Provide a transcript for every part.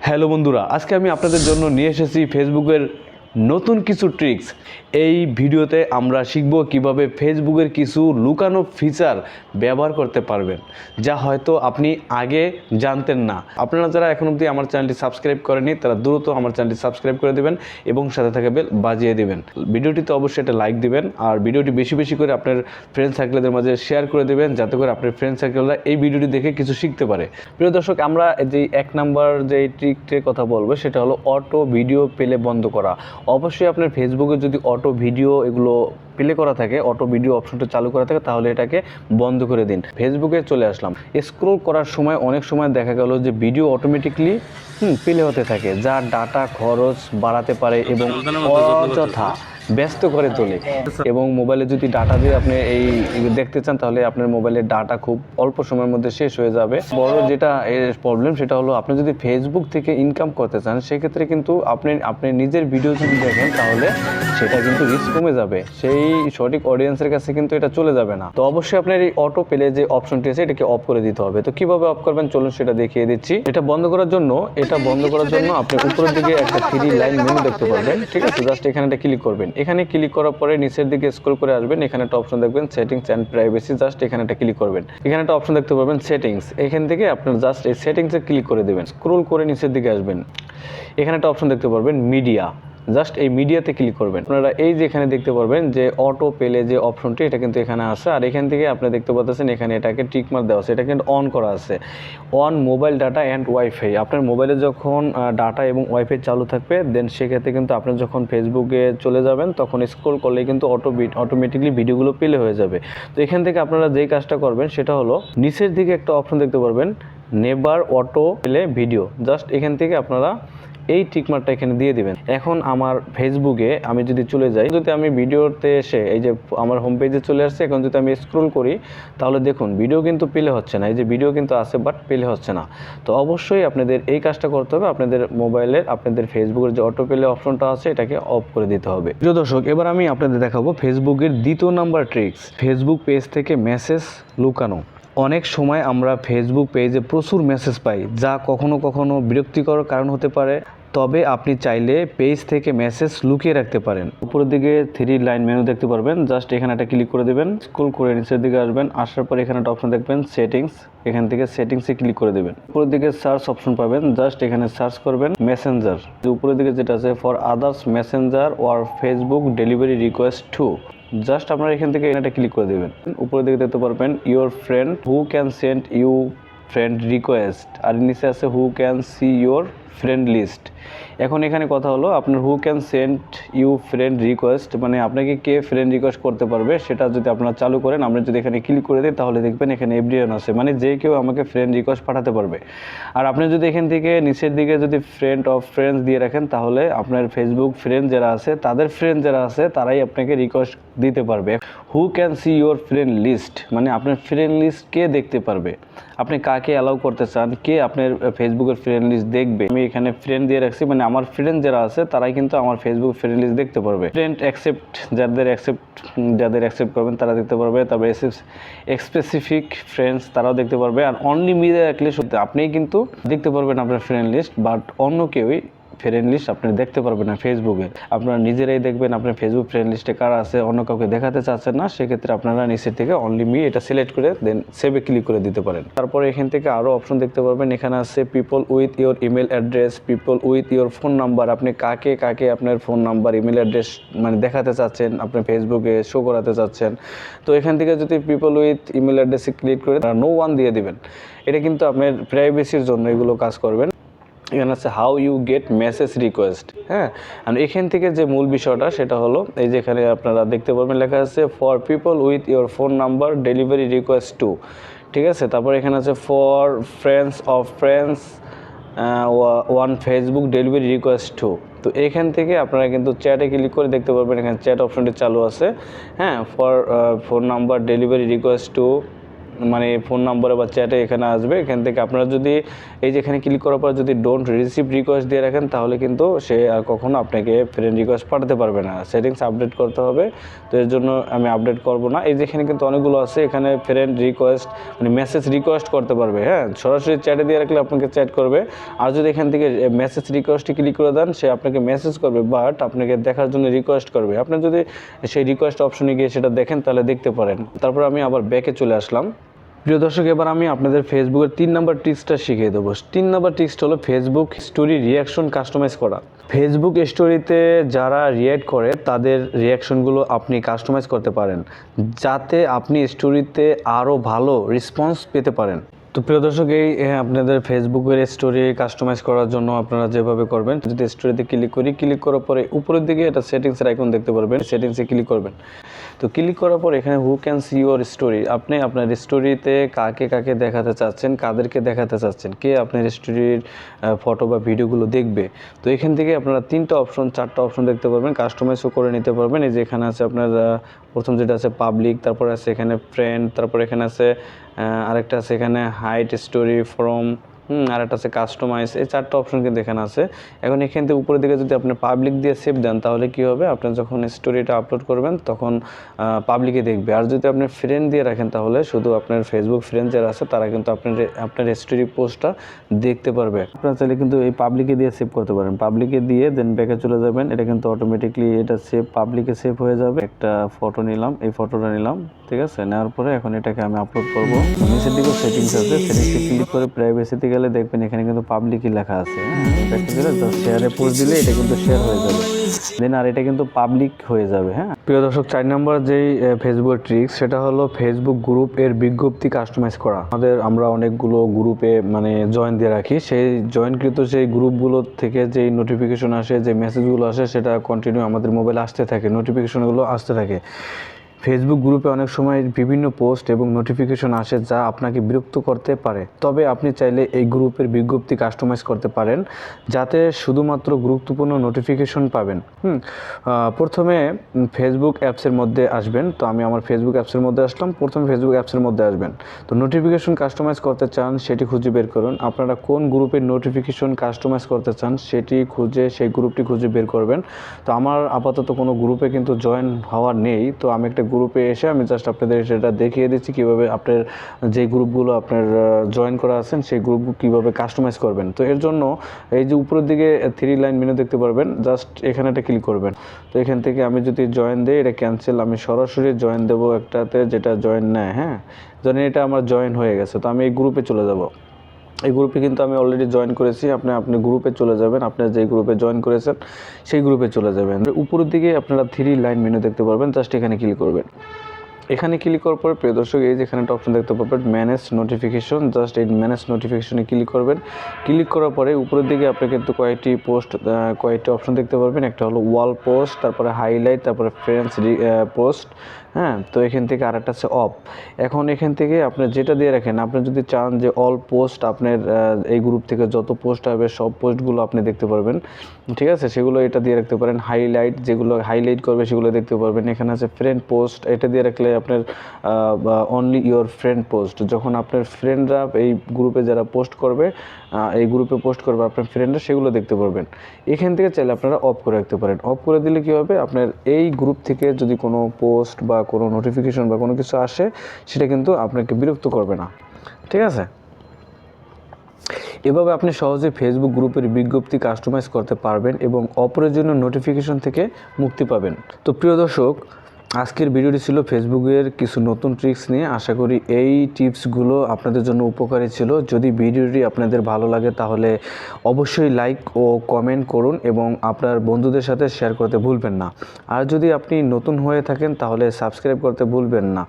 Hello বন্ধুরা আজকে আমি আপনাদের জন্য নিয়ে এসেছি ফেসবুকের নতুন কিছু ট্রিক্স এই ভিডিওতে আমরা শিখব কীভাবে ফেসবুকের কিছু লুকানো ফিচার ব্যবহার করতে পারবেন, যা হয়তো আপনি আগে জানতেন না। আপনারা যারা এখন অবধি আমার চ্যানেলটি সাবস্ক্রাইব করেনি তারা দ্রুত আমার চ্যানেলটি সাবস্ক্রাইব করে দেবেন এবং সাথে থাকা বেল বাজিয়ে দিবেন। ভিডিওটিতে অবশ্যই একটা লাইক দিবেন, আর ভিডিওটি বেশি বেশি করে আপনার ফ্রেন্ড সার্কেলদের মাঝে শেয়ার করে দেবেন, যাতে করে আপনার ফ্রেন্ড সার্কেলরা এই ভিডিওটি দেখে কিছু শিখতে পারে। প্রিয় দর্শক, আমরা যে এক নাম্বার যে ট্রিকটির কথা বলব, সেটা হলো অটো ভিডিও পেলে বন্ধ করা। অবশ্যই আপনার ফেসবুকে যদি অটো ভিডিও এগুলো প্লে করা থাকে অটো ভিডিও অপশনটা চালু করা থাকে তাহলে এটাকে বন্ধ করে দিন। ফেসবুকে চলে আসলাম। স্ক্রোল করার সময় অনেক সময় দেখা গেল যে ভিডিও অটোমেটিকলি হুম প্লে হতে থাকে। যা ডাটা খরচ বাড়াতে পারে এবং অযথা ব্যস্ত করে তোলে। এবং মোবাইলে যদি ডাটা দিয়ে আপনি এই দেখতে চান, তাহলে আপনার মোবাইলের ডাটা খুব অল্প সময়ের মধ্যে শেষ হয়ে যাবে। বড় যেটা এর প্রবলেম সেটা হলো আপনি যদি ফেসবুক থেকে ইনকাম করতে চান, সেক্ষেত্রে কিন্তু আপনি আপনি নিজের ভিডিও যদি দেখেন, তাহলে সেটা কিন্তু রিস্ক কমে যাবে। সেই সঠিক অডিয়েন্সের কাছে কিন্তু এটা চলে যাবে না। তো অবশ্যই আপনার এই অটো পেলে যে অপশনটি আছে, এটাকে অফ করে দিতে হবে। তো কীভাবে অফ করবেন? চলুন সেটা দেখিয়ে দিচ্ছি। এটা বন্ধ করার জন্য, এটা বন্ধ করার জন্য আপনি উপরের দিকে একটা থ্রি লাইন মেনু দেখতে পারবেন। ঠিক আছে? জাস্ট এখানে এটা ক্লিক করবেন। এখানে ক্লিক করার পরে নিচের দিকে স্ক্রল করে আসবেন, এখানে একটা অপশন দেখবেন সেটিংস অ্যান্ড প্রাইভেসি জাস্ট এখানে একটা ক্লিক করবেন। এখানে একটা অপশন দেখতে পাবেন সেটিংস এখান থেকে আপনার জাস্ট এই সেটিংসে ক্লিক করে দেবেন। স্ক্রল করে নিচের দিকে আসবেন। এখানে একটা অপশন দেখতে পারবেন মিডিয়া জাস্ট এই মিডিয়াতে ক্লিক করবেন। আপনারা এই যে এখানে দেখতে পারবেন যে অটো পেলে যে অপশনটি এটা কিন্তু এখানে আছে। আর এখান থেকে আপনি দেখতে পাচ্ছেন এখানে এটাকে টিকমার দেওয়া আছে। এটা কিন্তু অন করা আছে। On mobile data and wifi আপনার মোবাইলে যখন ডাটা এবং ওয়াইফাই চালু থাকবে দেন সেক্ষেত্রে কিন্তু আপনি যখন ফেসবুকে চলে যাবেন, তখন স্ক্রল করলে কিন্তু অটো অটোমেটিকলি ভিডিওগুলো পেলে হয়ে যাবে। তো এখান থেকে আপনারা যেই কাজটা করবেন, সেটা হলো নিচের দিকে একটা অপশন দেখতে পারবেন, নেবার অটো পেলে ভিডিও জাস্ট এখান থেকে আপনারা এই টিকমার্কটা এখানে দিয়ে দিবেন। এখন আমার ফেসবুকে আমি যদি চলে যাই, যদি আমি ভিডিওতে এসে, এই যে আমার হোম পেজে চলে আসছে, এখন যদি আমি স্ক্রল করি, তাহলে দেখুন ভিডিও কিন্তু পেলে হচ্ছে না। এই যে ভিডিও কিন্তু আছে বাট পেলে হচ্ছে না। তো অবশ্যই আপনাদের এই কাজটা করতে হবে। আপনাদের মোবাইলের আপনাদের ফেসবুকের যে অটো পেলে অপশনটা আছে, এটাকে অফ করে দিতে হবে। প্রিয় দর্শক, এবার আমি আপনাদের দেখাবো ফেসবুকের দ্বিতীয় নাম্বার ট্রিক্স ফেসবুক পেজ থেকে মেসেজ লুকানো। অনেক সময় আমরা ফেসবুক পেজে প্রচুর মেসেজ পাই, যা কখনো কখনো বিরক্তিকর কারণ হতে পারে। তবে আপনি চাইলে পেজ থেকে মেসেজ লুকিয়ে রাখতে পারেন। উপরের দিকে থ্রি লাইন মেনু দেখতে পারবেন। জাস্ট এখানে একটা ক্লিক করে দেবেন। স্কুল করে নিচের দিকে আসবেন। আসার পর এখানে একটা অপশন দেখবেন সেটিংস এখান থেকে সেটিংসে ক্লিক করে দেবেন। উপরের দিকে সার্চ অপশন পাবেন। জাস্ট এখানে সার্চ করবেন মেসেঞ্জার উপরের দিকে যেটা আছে for others messenger or Facebook delivery request to just আপনারা এখান থেকে এটা ক্লিক করে দেবেন। উপরের দিকে দেখতে পারবেন your friend who can send you friend request আর নিচে আছে who can see your friend list এখন এখানে কথা হলো, আপনার who can send you friend request মানে আপনাকে কে ফ্রেন্ড রিকোয়েস্ট করতে পারবে, সেটা যদি আপনারা চালু করেন, আমরা যদি এখানে ক্লিক করে দিই, তাহলে দেখবেন এখানে এভরিওয়ান আছে মানে যে কেউ আমাকে ফ্রেন্ড রিকোয়েস্ট পাঠাতে পারবে। আর আপনি যদি এখান থেকে নিচের দিকে যদি ফ্রেন্ড অফ ফ্রেন্ডস দিয়ে রাখেন, তাহলে আপনার ফেসবুক ফ্রেন্ড যারা আছে, তাদের ফ্রেন্ড যারা আছে, তারাই আপনাকে রিকোয়েস্ট দিতে পারবে। Who can see your friend list মানে আপনার ফ্রেন্ড লিস্ট কে দেখতে পারবে? আপনি কাকে অ্যালাউ করতে চান, কে আপনার ফেসবুকের ফ্রেন্ড লিস্ট দেখবে? আমি এখানে ফ্রেন্ড দিয়ে রাখছি মানে আমার ফ্রেন্ড যারা আছে, তারাই কিন্তু আমার ফেসবুক ফ্রেন্ড লিস্ট দেখতে পারবে। ফ্রেন্ড অ্যাকসেপ্ট যাদের অ্যাকসেপ্ট যাদের অ্যাকসেপ্ট করবেন, তারা দেখতে পারবে। তারপরে স্পেসিফিক ফ্রেন্ডস তারাও দেখতে পারবে। আর অনলি মিলে রাখলে আপনিই কিন্তু দেখতে পারবেন আপনার ফ্রেন্ড লিস্ট বাট অন্য কেউই ফ্রেন্ড লিস্ট আপনি দেখতে পারবেন না ফেসবুকে আপনারা নিজেরাই দেখবেন আপনার ফেসবুক ফ্রেন্ড লিস্টে কারা আছে, অন্য কাউকে দেখাতে চাচ্ছেন না, সেক্ষেত্রে আপনারা নিচের থেকে অনলি মি এটা সিলেক্ট করে দেন সেভে ক্লিক করে দিতে পারেন। তারপরে এখান থেকে আরও অপশন দেখতে পারবেন, এখানে আছে people with your email address people with your phone number আপনি কাকে কাকে আপনার ফোন নাম্বার ইমেল অ্যাড্রেস মানে দেখাতে চাচ্ছেন, আপনি ফেসবুকে শো করাতে চাচ্ছেন। তো এখান থেকে যদি পিপল উইথ ইমেল অ্যাড্রেসে ক্লিক করে নো ওয়ান দিয়ে দিবেন। এটা কিন্তু আপনার প্রাইভেসির জন্য এগুলো কাজ করবেন এখানে আছে how you get message request হ্যাঁ? আর এখান থেকে যে মূল বিষয়টা, সেটা হলো, এই যে এখানে আপনারা দেখতে পারবেন লেখা আছে for people with your phone number delivery request to ঠিক আছে? তারপর এখানে আছে for friends of friends on Facebook delivery request to তো এখান থেকে আপনারা কিন্তু চ্যাটে ক্লিক করে দেখতে পারবেন, এখানে চ্যাট অপশনটি চালু আছে। হ্যাঁ? For phone number delivery request to মানে ফোন নম্বরে বা চ্যাটে এখানে আসবে, এখান থেকে আপনারা যদি এই যে এখানে ক্লিক করার পর যদি ডোন্ট রিসিভ রিকোয়েস্ট দিয়ে রাখেন, তাহলে কিন্তু সে আর কখনো আপনাকে ফ্রেন্ড রিকোয়েস্ট পাঠাতে পারবে না। সেটিংস আপডেট করতে হবে, তো এর জন্য আমি আপডেট করব না। এই যে এখানে কিন্তু অনেকগুলো আছে, এখানে ফ্রেন্ড রিকোয়েস্ট মানে মেসেজ রিকোয়েস্ট করতে পারবে হ্যাঁ? সরাসরি চ্যাটে দিয়ে রাখলে আপনাকে চ্যাট করবে। আর যদি এখান থেকে মেসেজ রিকোয়েস্টে ক্লিক করে দেন, সে আপনাকে মেসেজ করবে বাট আপনাকে দেখার জন্য রিকোয়েস্ট করবে। আপনি যদি সেই রিকোয়েস্ট অপশনে গিয়ে সেটা দেখেন, তাহলে দেখতে পারেন। তারপর আমি আবার ব্যাকে চলে আসলাম। প্রিয় দর্শক, এবার আমি আপনাদের ফেসবুকের তিন নাম্বার টিক্সটা শিখিয়ে দেবো। তিন নম্বর টিক্সটা হলো ফেসবুক স্টোরি রিয়াকশন কাস্টমাইজ করা। ফেসবুক স্টোরিতে যারা রিয়্যাক্ট করে, তাদের রিয়াকশনগুলো আপনি কাস্টমাইজ করতে পারেন, যাতে আপনি স্টোরিতে আরও ভালো রেসপন্স পেতে পারেন। তো প্রিয় দর্শক, এই আপনাদের ফেসবুকের স্টোরি কাস্টমাইজ করার জন্য আপনারা যেভাবে করবেন, যদি স্টোরিতে ক্লিক করি ক্লিক করার পরে উপরের দিকে এটা সেটিংসের আইকন দেখতে পারবেন। সেটিংসে ক্লিক করবেন। তো ক্লিক করার পর এখানে who can see your story আপনি আপনার স্টোরিতে কাকে কাকে দেখাতে চাচ্ছেন, কাদেরকে দেখাতে চাচ্ছেন, কে আপনার স্টোরির ফটো বা ভিডিওগুলো দেখবে? তো এখান থেকে আপনারা তিনটা অপশন চারটা অপশন দেখতে পারবেন কাস্টমাইজও করে নিতে পারবেন। এই যে এখানে আছে আপনার প্রথম যেটা আছে পাবলিক তারপর আছে এখানে ফ্রেন্ড তারপর এখানে আছে আরেকটা আছে এখানে হাইট স্টোরি ফ্রম হুম, আর একটা আছে কাস্টমাইজ এই চারটা অপশন কিন্তু এখানে আছে। এখন এখান থেকে উপরের দিকে যদি আপনি পাবলিক দিয়ে সেভ দেন, তাহলে কি হবে? আপনি যখন স্টোরিটা আপলোড করবেন, তখন পাবলিকে দেখবে। আর যদি আপনি ফ্রেন্ড দিয়ে রাখেন, তাহলে শুধু আপনার ফেসবুক ফ্রেন্ড যারা আছে, তারা কিন্তু আপনার আপনার স্টোরি পোস্টটা দেখতে পারবে। আপনারা চাইলে কিন্তু এই পাবলিকে দিয়ে সেভ করতে পারেন। পাবলিকে দিয়ে দেন ব্যাকে চলে যাবেন। এটা কিন্তু অটোমেটিকলি এটা সেভ পাবলিকে সেভ হয়ে যাবে। একটা ফটো নিলাম, এই ফটোটা নিলাম, ঠিক আছে? নেওয়ার পরে এখন এটাকে আমি আপলোড করব। নিচের দিকেও সেটিংস আছে। সেটিংসে ক্লিক করে প্রাইভেসিতে গেলে দেখবেন এখানে কিন্তু পাবলিকই লেখা আছে হ্যাঁ? গেলে শেয়ারে পোস্ট দিলে এটা কিন্তু শেয়ার হয়ে যাবে। দেন আর এটা কিন্তু পাবলিক হয়ে যাবে হ্যাঁ? প্রিয় দর্শক, চার নম্বর যেই ফেসবুক ট্রিক্স সেটা হলো ফেসবুক গ্রুপ এর বিজ্ঞপ্তি কাস্টমাইজ করা। আমাদের আমরা অনেকগুলো গ্রুপে মানে জয়েন দিয়ে রাখি। সেই জয়েনকৃত সেই গ্রুপগুলো থেকে যেই নোটিফিকেশন আসে, যে মেসেজগুলো আসে, সেটা কন্টিনিউ আমাদের মোবাইলে আসতে থাকে নোটিফিকেশনগুলো আসতে থাকে। ফেসবুক গ্রুপে অনেক সময় বিভিন্ন পোস্ট এবং নোটিফিকেশন আসে যা আপনাকে বিরক্ত করতে পারে। তবে আপনি চাইলে এই গ্রুপের বিজ্ঞপ্তি কাস্টমাইজ করতে পারেন, যাতে শুধুমাত্র গুরুত্বপূর্ণ নোটিফিকেশন পাবেন। হুম প্রথমে ফেসবুক অ্যাপসের মধ্যে আসবেন। তো আমি আমার ফেসবুক অ্যাপসের মধ্যে আসলাম। প্রথমে ফেসবুক অ্যাপসের মধ্যে আসবেন। তো নোটিফিকেশন কাস্টমাইজ করতে চান, সেটি খুঁজে বের করুন। আপনারা কোন গ্রুপের নোটিফিকেশন কাস্টমাইজ করতে চান, সেটি খুঁজে, সেই গ্রুপটি খুঁজে বের করবেন। তো আমার আপাতত কোনো গ্রুপে কিন্তু জয়েন হওয়ার নেই। তো আমি একটা গ্রুপে এসে আমি জাস্ট আপনাদের সেটা দেখিয়ে দিচ্ছি, কীভাবে আপনার যে গ্রুপগুলো আপনার জয়েন করা আছেন, সেই গ্রুপগুলো কীভাবে কাস্টমাইজ করবেন। তো এর জন্য এই যে উপরের দিকে থ্রি লাইন মেনু দেখতে পারবেন জাস্ট এখানে একটা ক্লিক করবেন। তো এখান থেকে আমি যদি জয়েন দিই, এটা ক্যান্সেল আমি সরাসরি জয়েন দেবো একটাতে, যেটা জয়েন নেয় হ্যাঁ? ধরেন এটা আমার জয়েন হয়ে গেছে, তো আমি এই গ্রুপে চলে যাব। এই গ্রুপে কিন্তু আমি অলরেডি জয়েন করেছি। আপনি আপনি গ্রুপে চলে যাবেন। আপনার যে গ্রুপে জয়েন করেছেন, সেই গ্রুপে চলে যাবেন। উপরের দিকে আপনারা থ্রি লাইন মেনু দেখতে পারবেন। জাস্ট এখানে ক্লিক করবেন। এখানে ক্লিক করার পরে, প্রিয় দর্শক, এই যে এখানে একটা অপশন দেখতে পাবেন ম্যানেজ নোটিফিকেশন জাস্ট এই ম্যানেজ নোটিফিকেশনে ক্লিক করবেন। ক্লিক করার পরে, উপরের দিকে আপনি কিন্তু কয়েকটি পোস্ট কয়েকটি অপশন দেখতে পারবেন। একটা হলো ওয়াল পোস্ট তারপরে হাইলাইট তারপরে ফ্রেন্ডস পোস্ট হ্যাঁ তো এখান থেকে আরেকটা আছে অফ। এখন এখান থেকে আপনি যেটা দিয়ে রাখেন, আপনি যদি চান যে অল পোস্ট আপনার এই গ্রুপ থেকে যত পোস্ট হবে, সব পোস্টগুলো আপনি দেখতে পারবেন। ঠিক আছে? সেগুলো এটা দিয়ে রাখতে পারেন। হাইলাইট যেগুলো হাইলাইট করবে, সেগুলো দেখতে পারবেন। এখানে আছে ফ্রেন্ড পোস্ট এটা দিয়ে রাখলে আপনার অনলি ইওর ফ্রেন্ড পোস্ট যখন আপনার ফ্রেন্ডরা এই গ্রুপে যারা পোস্ট করবে এই গ্রুপে পোস্ট করবে, আপনার ফ্রেন্ডরা সেগুলো দেখতে পারবেন। এখান থেকে চাইলে আপনারা অফ করে রাখতে পারেন। অফ করে দিলে কী হবে? আপনার এই গ্রুপ থেকে যদি কোনো পোস্ট বা কোনো নোটিফিকেশন বা কোনো কিছু আসে, সেটা কিন্তু আপনাকে বিরক্ত করবে না। ঠিক আছে? এভাবে আপনি সহজে ফেসবুক গ্রুপের বিজ্ঞপ্তি কাস্টমাইজ করতে পারবেন এবং অপ্রয়োজনীয় নোটিফিকেশন থেকে মুক্তি পাবেন। তো প্রিয় দর্শক আজকের ভিডিওটি ছিল ফেসবুকের কিছু নতুন ট্রিক্স নিয়ে। আশা করি এই টিপসগুলো আপনাদের জন্য উপকারী ছিল। যদি ভিডিওটি আপনাদের ভালো লাগে, তাহলে অবশ্যই লাইক ও কমেন্ট করুন এবং আপনার বন্ধুদের সাথে শেয়ার করতে ভুলবেন না। আর যদি আপনি নতুন হয়ে থাকেন, তাহলে সাবস্ক্রাইব করতে ভুলবেন না।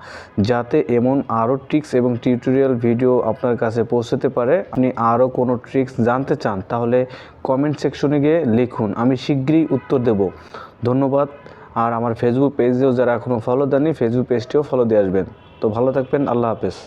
যাতে এমন আরও ট্রিক্স এবং টিউটোরিয়াল ভিডিও আপনার কাছে পৌঁছতে পারে। আপনি আরও কোনো ট্রিক্স জানতে চান, তাহলে কমেন্ট সেকশনে গিয়ে লিখুন। আমি শীঘ্রই উত্তর দেব। ধন্যবাদ। আর আমার ফেসবুক পেজেও যারা এখনও ফলো দেননি ফেসবুক পেজটিও ফলো দিয়ে আসবেন। তো ভালো থাকবেন, আল্লাহ হাফেজ।